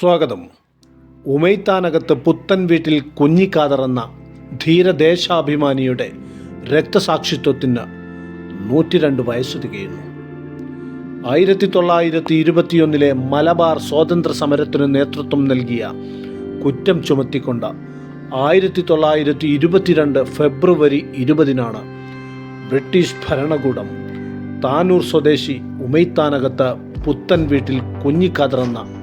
സ്വാഗതം. ഉമൈത്താനകത്ത് പുത്തൻ വീട്ടിൽ കുഞ്ഞിക്കാതർ എന്ന ധീരദേശാഭിമാനിയുടെ രക്തസാക്ഷിത്വത്തിന് നൂറ്റിരണ്ട് വയസ്സ് തികയുന്നു. ആയിരത്തി തൊള്ളായിരത്തി ഇരുപത്തിയൊന്നിലെ മലബാർ സ്വാതന്ത്ര്യ സമരത്തിന് നേതൃത്വം നൽകിയ കുറ്റം ചുമത്തിക്കൊണ്ട് ആയിരത്തി തൊള്ളായിരത്തി ഇരുപത്തിരണ്ട് ഫെബ്രുവരി ഇരുപതിനാണ് ബ്രിട്ടീഷ് ഭരണകൂടം താനൂർ സ്വദേശി ഉമൈത്താനകത്ത് പുത്തൻ വീട്ടിൽ കുഞ്ഞിക്കാതർ എന്ന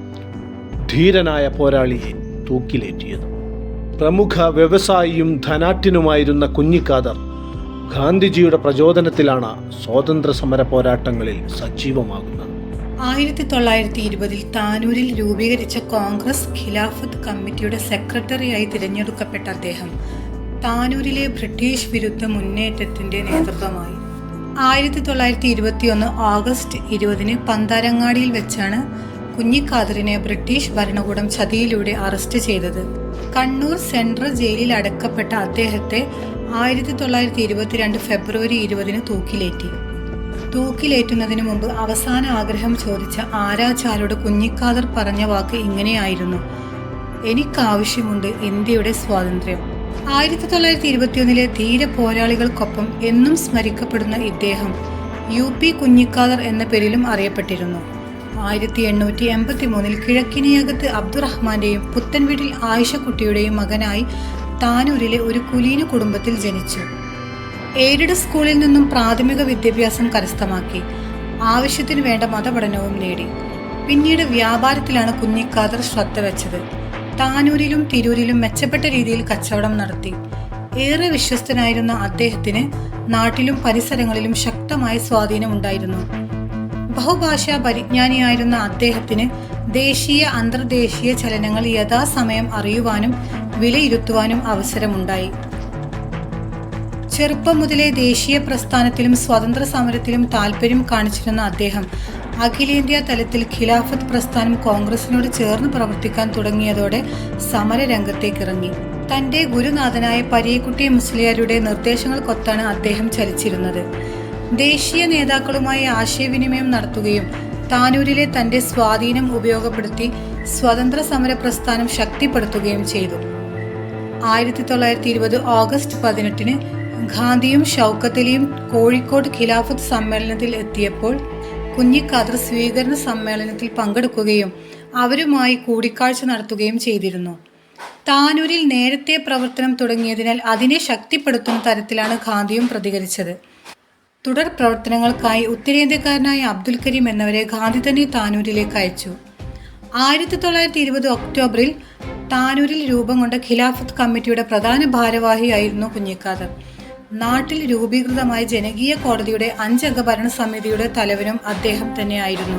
ധീരനായ പോരാളിയെ തൂക്കിലേറ്റിയത്. പ്രമുഖ വ്യവസായിയും ധനാട്ടിനുമായിരുന്ന കുഞ്ഞിക്കാദർ ഗാന്ധിജിയുടെ പ്രചോദനത്തിലാണ് സ്വാതന്ത്ര്യ സമര പോരാട്ടങ്ങളിൽ സജീവമാകുന്നത്. ആയിരത്തി തൊള്ളായിരത്തി ഇരുപതിൽ താനൂരിൽ രൂപീകരിച്ച കോൺഗ്രസ് ഖിലാഫത്ത് കമ്മിറ്റിയുടെ സെക്രട്ടറിയായി തിരഞ്ഞെടുക്കപ്പെട്ട അദ്ദേഹം താനൂരിലെ ബ്രിട്ടീഷ് വിരുദ്ധ മുന്നേറ്റത്തിന്റെ നേതൃത്വമായി. ആയിരത്തി തൊള്ളായിരത്തി ഇരുപത്തിയൊന്ന് ഓഗസ്റ്റ് ഇരുപതിന് പന്താരങ്ങാടിയിൽ വെച്ചാണ് കുഞ്ഞിക്കാദറിനെ ബ്രിട്ടീഷ് ഭരണകൂടം ചതിയിലൂടെ അറസ്റ്റ് ചെയ്തത്. കണ്ണൂർ സെൻട്രൽ ജയിലിൽ അടക്കപ്പെട്ട അദ്ദേഹത്തെ ആയിരത്തി തൊള്ളായിരത്തി ഇരുപത്തിരണ്ട് ഫെബ്രുവരി ഇരുപതിന് തൂക്കിലേറ്റി. തൂക്കിലേറ്റുന്നതിന് മുമ്പ് അവസാന ആഗ്രഹം ചോദിച്ച ആരാചാരോട് കുഞ്ഞിക്കാദർ പറഞ്ഞ വാക്ക് ഇങ്ങനെയായിരുന്നു. എനിക്കാവശ്യമുണ്ട് ഇന്ത്യയുടെ സ്വാതന്ത്ര്യം. ആയിരത്തി തൊള്ളായിരത്തി ഇരുപത്തിയൊന്നിലെ ധീര പോരാളികൾക്കൊപ്പം എന്നും സ്മരിക്കപ്പെടുന്ന ഇദ്ദേഹം യു പി കുഞ്ഞിക്കാദർ എന്ന പേരിലും അറിയപ്പെട്ടിരുന്നു. ആയിരത്തി എണ്ണൂറ്റി എൺപത്തി മൂന്നിൽ കിഴക്കിനിയകത്ത് അബ്ദുറഹ്മാന്റെയും പുത്തൻവീട്ടിൽ ആയിഷക്കുട്ടിയുടെയും മകനായി താനൂരിലെ ഒരു കുലീന കുടുംബത്തിൽ ജനിച്ചു. എയ്ഡഡ് സ്കൂളിൽ നിന്നും പ്രാഥമിക വിദ്യാഭ്യാസം കരസ്ഥമാക്കി. ആവശ്യത്തിന് വേണ്ട മതപഠനവും നേടി. പിന്നീട് വ്യാപാരത്തിലാണ് കുഞ്ഞിക്കാദർ ശ്രദ്ധ വെച്ചത്. താനൂരിലും തിരൂരിലും മെച്ചപ്പെട്ട രീതിയിൽ കച്ചവടം നടത്തി. ഏറെ വിശ്വസ്തനായിരുന്ന അദ്ദേഹത്തിന് നാട്ടിലും പരിസരങ്ങളിലും ശക്തമായ സ്വാധീനമുണ്ടായിരുന്നു. ബഹുഭാഷാ പരിജ്ഞാനിയായിരുന്ന അദ്ദേഹത്തിന് ദേശീയ അന്തർദേശീയ ചലനങ്ങൾ യഥാസമയം അറിയുവാനും വിലയിരുത്തുവാനും അവസരമുണ്ടായി. ചെറുപ്പം മുതലേ ദേശീയ പ്രസ്ഥാനത്തിലും സ്വാതന്ത്ര്യ സമരത്തിലും താല്പര്യം കാണിച്ചിരുന്ന അദ്ദേഹം അഖിലേന്ത്യാ തലത്തിൽ ഖിലാഫത്ത് പ്രസ്ഥാനം കോൺഗ്രസിനോട് ചേർന്ന് പ്രവർത്തിക്കാൻ തുടങ്ങിയതോടെ സമരരംഗത്തേക്കിറങ്ങി. തന്റെ ഗുരുനാഥനായ പരീക്കുട്ടി മുസ്ലിയാരുടെ നിർദ്ദേശങ്ങൾക്കൊത്താണ് അദ്ദേഹം ചലിച്ചിരുന്നത്. ദേശീയ നേതാക്കളുമായി ആശയവിനിമയം നടത്തുകയും താനൂരിലെ തന്റെ സ്വാധീനം ഉപയോഗപ്പെടുത്തി സ്വതന്ത്ര സമര പ്രസ്ഥാനം ശക്തിപ്പെടുത്തുകയും ചെയ്തു. ആയിരത്തി തൊള്ളായിരത്തി ഇരുപത് ഓഗസ്റ്റ് പതിനെട്ടിന് ഗാന്ധിയും ഷൗക്കത്തലിയും കോഴിക്കോട് ഖിലാഫത്ത് സമ്മേളനത്തിൽ എത്തിയപ്പോൾ കുഞ്ഞിക്കാദർ സ്വീകരണ സമ്മേളനത്തിൽ പങ്കെടുക്കുകയും അവരുമായി കൂടിക്കാഴ്ച നടത്തുകയും ചെയ്തിരുന്നു. താനൂരിൽ നേരത്തെ പ്രവർത്തനം തുടങ്ങിയതിനാൽ അതിനെ ശക്തിപ്പെടുത്തുന്ന തരത്തിലാണ് ഗാന്ധിയും പ്രതികരിച്ചത്. തുടർ പ്രവർത്തനങ്ങൾക്കായി ഉത്തരേന്ത്യക്കാരനായ അബ്ദുൽ കരീം എന്നവരെ ഗാന്ധി തന്നെ താനൂരിലേക്ക് അയച്ചു. ആയിരത്തി തൊള്ളായിരത്തി ഇരുപത് ഒക്ടോബറിൽ താനൂരിൽ രൂപം കൊണ്ട ഖിലാഫത്ത് കമ്മിറ്റിയുടെ പ്രധാന ഭാരവാഹിയായിരുന്നു കുഞ്ഞിക്കാദർ നാട്ടിൽ രൂപീകൃതമായ ജനകീയ കോടതിയുടെ അഞ്ചംഗ ഭരണസമിതിയുടെ തലവനും അദ്ദേഹം തന്നെയായിരുന്നു.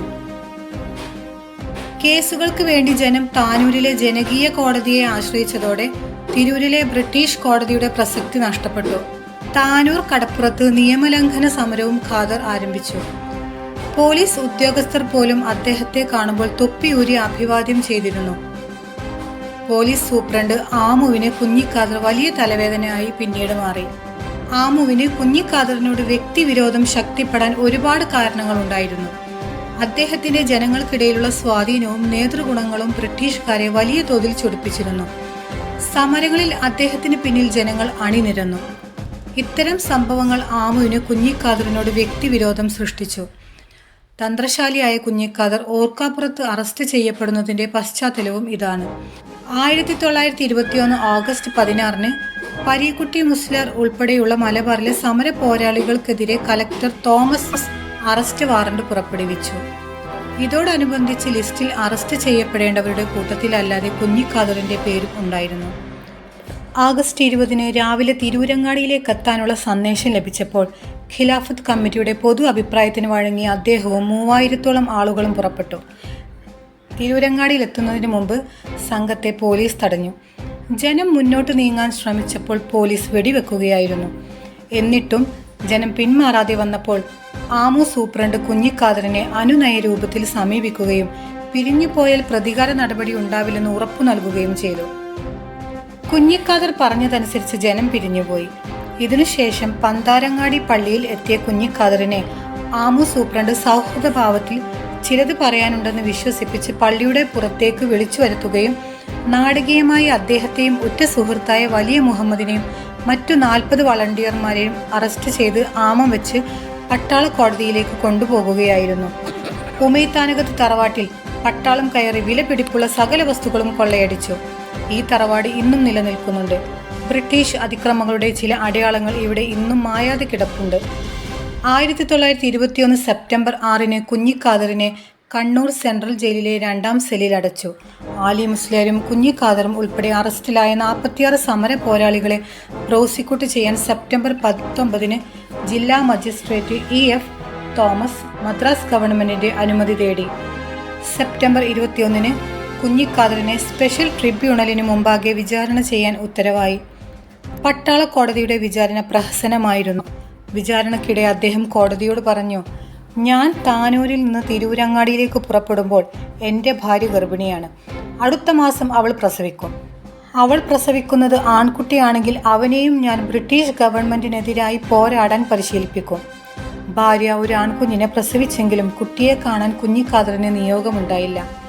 കേസുകൾക്ക് വേണ്ടി ജനം താനൂരിലെ ജനകീയ കോടതിയെ ആശ്രയിച്ചതോടെ തിരൂരിലെ ബ്രിട്ടീഷ് കോടതിയുടെ പ്രസക്തി നഷ്ടപ്പെട്ടു. താനൂർ കടപ്പുറത്ത് നിയമലംഘന സമരവും ഖാദർ ആരംഭിച്ചു. പോലീസ് ഉദ്യോഗസ്ഥർ പോലും അദ്ദേഹത്തെ കാണുമ്പോൾ തൊപ്പിയൂരി അഭിവാദ്യം ചെയ്തിരുന്നു. പോലീസ് സൂപ്രണ്ട് ആമുവിന് കുഞ്ഞിക്കാദർ വലിയ തലവേദനയായി പിന്നീട് മാറി. ആമുവിന് കുഞ്ഞിക്കാദറിനോട് വ്യക്തിവിരോധം ശക്തിപ്പെടാൻ ഒരുപാട് കാരണങ്ങളുണ്ടായിരുന്നു. അദ്ദേഹത്തിന്റെ ജനങ്ങൾക്കിടയിലുള്ള സ്വാധീനവും നേതൃഗുണങ്ങളും ബ്രിട്ടീഷുകാരെ വലിയ തോതിൽ ചൊടിപ്പിച്ചിരുന്നു. സമരങ്ങളിൽ അദ്ദേഹത്തിന് പിന്നിൽ ജനങ്ങൾ അണിനിരന്നു. ഇത്തരം സംഭവങ്ങൾ ആമുവിന് കുഞ്ഞിക്കാദറിനോട് വ്യക്തിവിരോധം സൃഷ്ടിച്ചു. തന്ത്രശാലിയായ കുഞ്ഞിക്കാദർ ഓർക്കാപ്പുറത്ത് അറസ്റ്റ് ചെയ്യപ്പെടുന്നതിന്റെ പശ്ചാത്തലവും ഇതാണ്. ആയിരത്തി തൊള്ളായിരത്തി ഇരുപത്തിയൊന്ന് ഓഗസ്റ്റ് പതിനാറിന് പരീക്കുട്ടി മുസ്ലിയാർ ഉൾപ്പെടെയുള്ള മലബാറിലെ സമര പോരാളികൾക്കെതിരെ കലക്ടർ തോമസ് അറസ്റ്റ് വാറണ്ട് പുറപ്പെടുവിച്ചു. ഇതോടനുബന്ധിച്ച് ലിസ്റ്റിൽ അറസ്റ്റ് ചെയ്യപ്പെടേണ്ടവരുടെ കൂട്ടത്തിലല്ലാതെ കുഞ്ഞിക്കാതറിന്റെ പേരും ഉണ്ടായിരുന്നു. ആഗസ്റ്റ് ഇരുപതിന് രാവിലെ തിരൂരങ്ങാടിയിലേക്ക് എത്താനുള്ള സന്ദേശം ലഭിച്ചപ്പോൾ ഖിലാഫത്ത് കമ്മിറ്റിയുടെ പൊതു അഭിപ്രായത്തിന് വഴങ്ങി അദ്ദേഹവും മൂവായിരത്തോളം ആളുകളും പുറപ്പെട്ടു. തിരൂരങ്ങാടിയിൽ എത്തുന്നതിന് മുമ്പ് സംഘത്തെ പോലീസ് തടഞ്ഞു. ജനം മുന്നോട്ട് നീങ്ങാൻ ശ്രമിച്ചപ്പോൾ പോലീസ് വെടിവെക്കുകയായിരുന്നു. എന്നിട്ടും ജനം പിന്മാറാതെ വന്നപ്പോൾ ആമു സൂപ്രണ്ട് കുഞ്ഞിക്കാദറിനെ അനുനയ രൂപത്തിൽ സമീപിക്കുകയും പിരിഞ്ഞുപോയാൽ പ്രതികാര നടപടി ഉണ്ടാവില്ലെന്ന് ഉറപ്പു നൽകുകയും ചെയ്തു. കുഞ്ഞിക്കാദർ പറഞ്ഞതനുസരിച്ച് ജനം പിരിഞ്ഞുപോയി. ഇതിനുശേഷം പന്താരങ്ങാടി പള്ളിയിൽ എത്തിയ കുഞ്ഞിക്കാതറിനെ ആമു സൂപ്രണ്ട് സൗഹൃദഭാവത്തിൽ ചിലത് പറയാനുണ്ടെന്ന് വിശ്വസിപ്പിച്ച് പള്ളിയുടെ പുറത്തേക്ക് വിളിച്ചു വരുത്തുകയും നാടകീയമായി അദ്ദേഹത്തെയും ഉറ്റ സുഹൃത്തായ വലിയ മുഹമ്മദിനെയും മറ്റു നാൽപ്പത് വളണ്ടിയർമാരെയും അറസ്റ്റ് ചെയ്ത് ആമം വെച്ച് പട്ടാള കോടതിയിലേക്ക് കൊണ്ടുപോകുകയായിരുന്നു. ഉമൈത്താനകത്ത് തറവാട്ടിൽ പട്ടാളം കയറി വിലപിടിപ്പുള്ള സകല വസ്തുക്കളും കൊള്ളയടിച്ചു. ഈ തറവാട് ഇന്നും നിലനിൽക്കുന്നുണ്ട്. ബ്രിട്ടീഷ് അതിക്രമങ്ങളുടെ ചില അടയാളങ്ങൾ ഇവിടെ ഇന്നും മായാതെ കിടപ്പുണ്ട്. ആയിരത്തി തൊള്ളായിരത്തി ഇരുപത്തിയൊന്ന് സെപ്റ്റംബർ ആറിന് കുഞ്ഞിക്കാദറിനെ കണ്ണൂർ സെൻട്രൽ ജയിലിലെ രണ്ടാം സെല്ലിൽ അടച്ചു. ആലി മുസ്ലിയാരും കുഞ്ഞിക്കാദറും ഉൾപ്പെടെ അറസ്റ്റിലായ നാൽപ്പത്തിയാറ് സമര പോരാളികളെ പ്രോസിക്യൂട്ട് ചെയ്യാൻ സെപ്റ്റംബർ പത്തൊമ്പതിന് ജില്ലാ magistrate E F Thomas Madras ഗവൺമെന്റിന്റെ അനുമതി തേടി. സെപ്റ്റംബർ ഇരുപത്തിയൊന്നിന് കുഞ്ഞിക്കാദറിനെ സ്പെഷ്യൽ ട്രിബ്യൂണലിന് മുമ്പാകെ വിചാരണ ചെയ്യാൻ ഉത്തരവായി. പട്ടാള കോടതിയുടെ വിചാരണ പ്രഹസനമായിരുന്നു. വിചാരണക്കിടെ അദ്ദേഹം കോടതിയോട് പറഞ്ഞു ഞാൻ താനൂരിൽ നിന്ന് തിരൂരങ്ങാടിയിലേക്ക് പുറപ്പെടുമ്പോൾ എന്റെ ഭാര്യ ഗർഭിണിയാണ്. അടുത്ത മാസം അവൾ പ്രസവിക്കും. അവൾ പ്രസവിക്കുന്നത് ആൺകുട്ടിയാണെങ്കിൽ അവനെയും ഞാൻ ബ്രിട്ടീഷ് ഗവൺമെന്റിനെതിരായി പോരാടാൻ പരിശീലിപ്പിക്കും. ഭാര്യ ഒരു ആൺകുഞ്ഞിനെ പ്രസവിച്ചെങ്കിലും കുട്ടിയെ കാണാൻ കുഞ്ഞിക്കാതറിന് നിയോഗമുണ്ടായില്ല.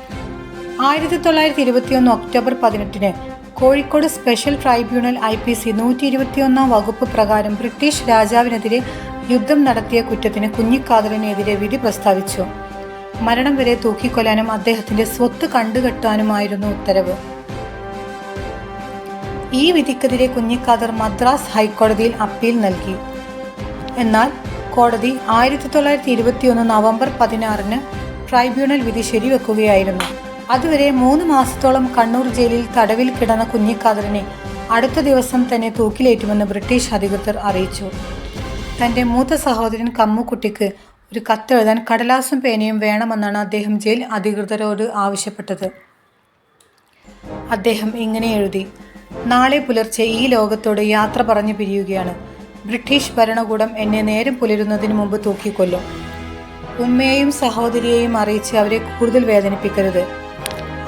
ആയിരത്തി തൊള്ളായിരത്തി ഇരുപത്തിയൊന്ന് ഒക്ടോബർ പതിനെട്ടിന് Kozhikode special tribunal I P C നൂറ്റി ഇരുപത്തിയൊന്നാം വകുപ്പ് പ്രകാരം ബ്രിട്ടീഷ് രാജാവിനെതിരെ യുദ്ധം നടത്തിയ കുറ്റത്തിന് കുഞ്ഞിക്കാതലിനെതിരെ വിധി പ്രസ്താവിച്ചു. മരണം വരെ തൂക്കിക്കൊല്ലാനും അദ്ദേഹത്തിന്റെ സ്വത്ത് കണ്ടുകെട്ടാനുമായിരുന്നു ഉത്തരവ്. ഈ വിധിക്കെതിരെ കുഞ്ഞിക്കാതർ മദ്രാസ് ഹൈക്കോടതിയിൽ അപ്പീൽ നൽകി. എന്നാൽ കോടതി ആയിരത്തി തൊള്ളായിരത്തി ഇരുപത്തിയൊന്ന് നവംബർ പതിനാറിന് ട്രൈബ്യൂണൽ വിധി ശരിവെക്കുകയായിരുന്നു. അതുവരെ മൂന്ന് മാസത്തോളം കണ്ണൂർ ജയിലിൽ തടവിൽ കിടന്ന കുഞ്ഞിക്കാതറിനെ അടുത്ത ദിവസം തന്നെ തൂക്കിലേറ്റുമെന്ന് ബ്രിട്ടീഷ് അധികൃതർ അറിയിച്ചു. തന്റെ മൂത്ത സഹോദരൻ കമ്മുക്കുട്ടിക്ക് ഒരു കത്തെഴുതാൻ കടലാസും പേനയും വേണമെന്നാണ് അദ്ദേഹം ജയിൽ അധികൃതരോട് ആവശ്യപ്പെട്ടത്. അദ്ദേഹം ഇങ്ങനെ എഴുതി നാളെ പുലർച്ചെ ഈ ലോകത്തോട് യാത്ര പറഞ്ഞു പിരിയുകയാണ്. ബ്രിട്ടീഷ് ഭരണകൂടം എന്നെ നേരം പുലരുന്നതിന് മുമ്പ് തൂക്കിക്കൊല്ലും. ഉമ്മയെയും സഹോദരിയെയും അറിയിച്ച് അവരെ കൂടുതൽ വേദനിപ്പിക്കരുത്.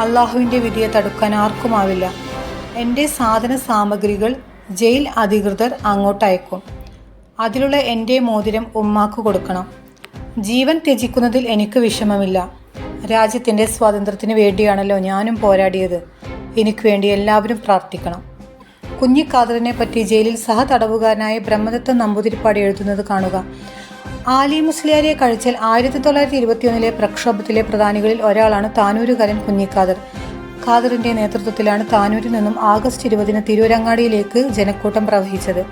അള്ളാഹുവിന്റെ വിധിയെ തടുക്കാൻ ആർക്കുമാവില്ല എന്റെ സാധന സാമഗ്രികൾ ജയിൽ അധികൃതർ അങ്ങോട്ട് അയക്കും അതിലുള്ള എന്റെ മോതിരം ഉമ്മാക്ക് കൊടുക്കണം. ജീവൻ ത്യജിക്കുന്നതിൽ എനിക്ക് വിഷമമില്ല. രാജ്യത്തിന്റെ സ്വാതന്ത്ര്യത്തിന് വേണ്ടിയാണല്ലോ ഞാനും പോരാടിയത്. എനിക്ക് വേണ്ടി എല്ലാവരും പ്രാർത്ഥിക്കണം. കുഞ്ഞിക്കാതറിനെ പറ്റി ജയിലിൽ സഹതടവുകാരനായ ബ്രഹ്മദത്ത നമ്പൂതിരിപ്പാട് എഴുതുന്നത് കാണുക. ആലി മുസ്ലിയാരെ കഴിച്ചാൽ ആയിരത്തി തൊള്ളായിരത്തി ഇരുപത്തിയൊന്നിലെ പ്രക്ഷോഭത്തിലെ പ്രധാനികളിൽ ഒരാളാണ് താനൂരുകാരൻ കുഞ്ഞിക്കാദർ ഖാദറിന്റെ നേതൃത്വത്തിലാണ് താനൂരിൽ നിന്നും ആഗസ്റ്റ് ഇരുപതിന് തിരൂരങ്ങാടിയിലേക്ക് ജനക്കൂട്ടം പ്രവഹിച്ചത്.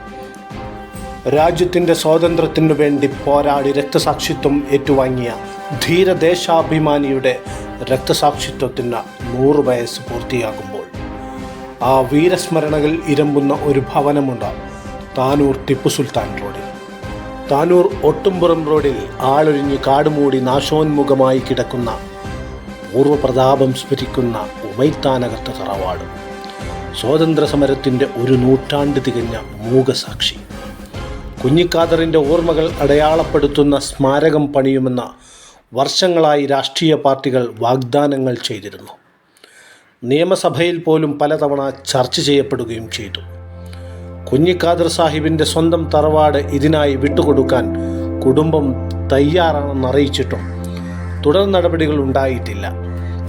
രാജ്യത്തിന്റെ സ്വാതന്ത്ര്യത്തിനു വേണ്ടി പോരാടി രക്തസാക്ഷിത്വം ഏറ്റുവാങ്ങിയ ധീരദേശാഭിമാനിയുടെ രക്തസാക്ഷിത്വത്തിന് നൂറ് വയസ്സ് പൂർത്തിയാകുമ്പോൾ ആ വീരസ്മരണകൾ ഇരമ്പുന്ന ഒരു ഭവനമുണ്ട് താനൂർ ടിപ്പു സുൽത്താൻ റോഡിൽ. താനൂർ ഒട്ടുംപുറം റോഡിൽ ആളൊഴിഞ്ഞ് കാടുമൂടി നാശോന്മുഖമായി കിടക്കുന്ന പൂർവപ്രതാപം സ്മരിക്കുന്ന ഉമൈത്താനകത്ത തറവാട്. സ്വാതന്ത്ര്യ സമരത്തിന്റെ ഒരു നൂറ്റാണ്ട് തികഞ്ഞ മൂകസാക്ഷി. കുഞ്ഞിക്കാദറിന്റെ ഓർമ്മകൾ അടയാളപ്പെടുത്തുന്ന സ്മാരകം പണിയുമെന്ന വർഷങ്ങളായി രാഷ്ട്രീയ പാർട്ടികൾ വാഗ്ദാനങ്ങൾ ചെയ്തിരുന്നു. നിയമസഭയിൽ പോലും പലതവണ ചർച്ച ചെയ്യപ്പെടുകയും ചെയ്തു. കുഞ്ഞിക്കാദർ സാഹിബിന്റെ സ്വന്തം തറവാട് ഇതിനായി വിട്ടുകൊടുക്കാൻ കുടുംബം തയ്യാറാണെന്ന് അറിയിച്ചിട്ടും തുടർ നടപടികൾ ഉണ്ടായിട്ടില്ല.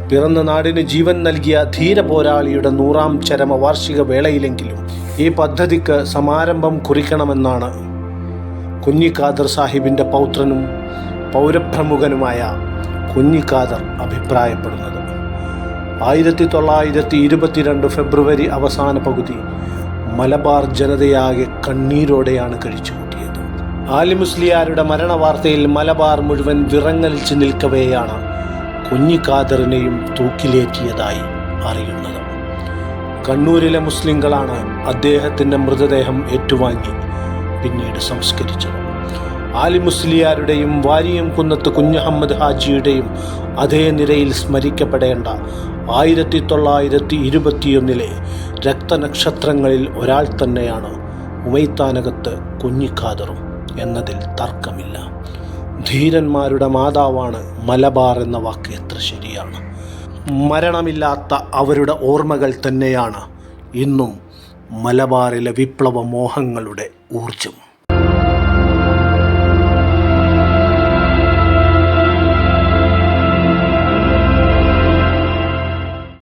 പിറന്ന നാടിന് ജീവൻ നൽകിയ ധീര പോരാളിയുടെ നൂറാം ചരമ വാർഷിക വേളയിലെങ്കിലും ഈ പദ്ധതിക്ക് സമാരംഭം കുറിക്കണമെന്നാണ് കുഞ്ഞിക്കാദർ സാഹിബിന്റെ പൗത്രനും പൗരപ്രമുഖനുമായ കുഞ്ഞിക്കാദർ അഭിപ്രായപ്പെടുന്നത്. ആയിരത്തി തൊള്ളായിരത്തി ഇരുപത്തിരണ്ട് ഫെബ്രുവരി അവസാന പകുതി മലബാർ ജനതയാകെ കണ്ണീരോടെയാണ് കഴിച്ചുകൂട്ടിയത് ആലിമുസ്ലിയാരുടെ മരണവാർത്തയിൽ മലബാർ മുഴുവൻ വിറങ്ങലിച്ച് നിൽക്കവെയാണ് കുഞ്ഞിക്കാദറിനെയും തൂക്കിലേറ്റിയതായി അറിയുന്നത്. കണ്ണൂരിലെ മുസ്ലിങ്ങളാണ് അദ്ദേഹത്തിന്റെ മൃതദേഹം ഏറ്റുവാങ്ങി പിന്നീട് സംസ്കരിച്ചത്. ആലി മുസ്ലിയാരുടെയും വാരിയം കുന്നത്ത് കുഞ്ഞഹമ്മദ് ഹാജിയുടെയും അതേ നിരയിൽ സ്മരിക്കപ്പെടേണ്ട ആയിരത്തി തൊള്ളായിരത്തി ഇരുപത്തിയൊന്നിലെ രക്തനക്ഷത്രങ്ങളിൽ ഒരാൾ തന്നെയാണ് ഉമൈത്താനകത്ത് കുഞ്ഞിക്കാദറും എന്നതിൽ തർക്കമില്ല. ധീരന്മാരുടെ മാതാവാണ് മലബാർ എന്ന വാക്ക് എത്ര ശരിയാണ്. മരണമില്ലാത്ത അവരുടെ ഓർമ്മകൾ തന്നെയാണ് ഇന്നും മലബാറിലെ വിപ്ലവ മോഹങ്ങളുടെ ഊർജം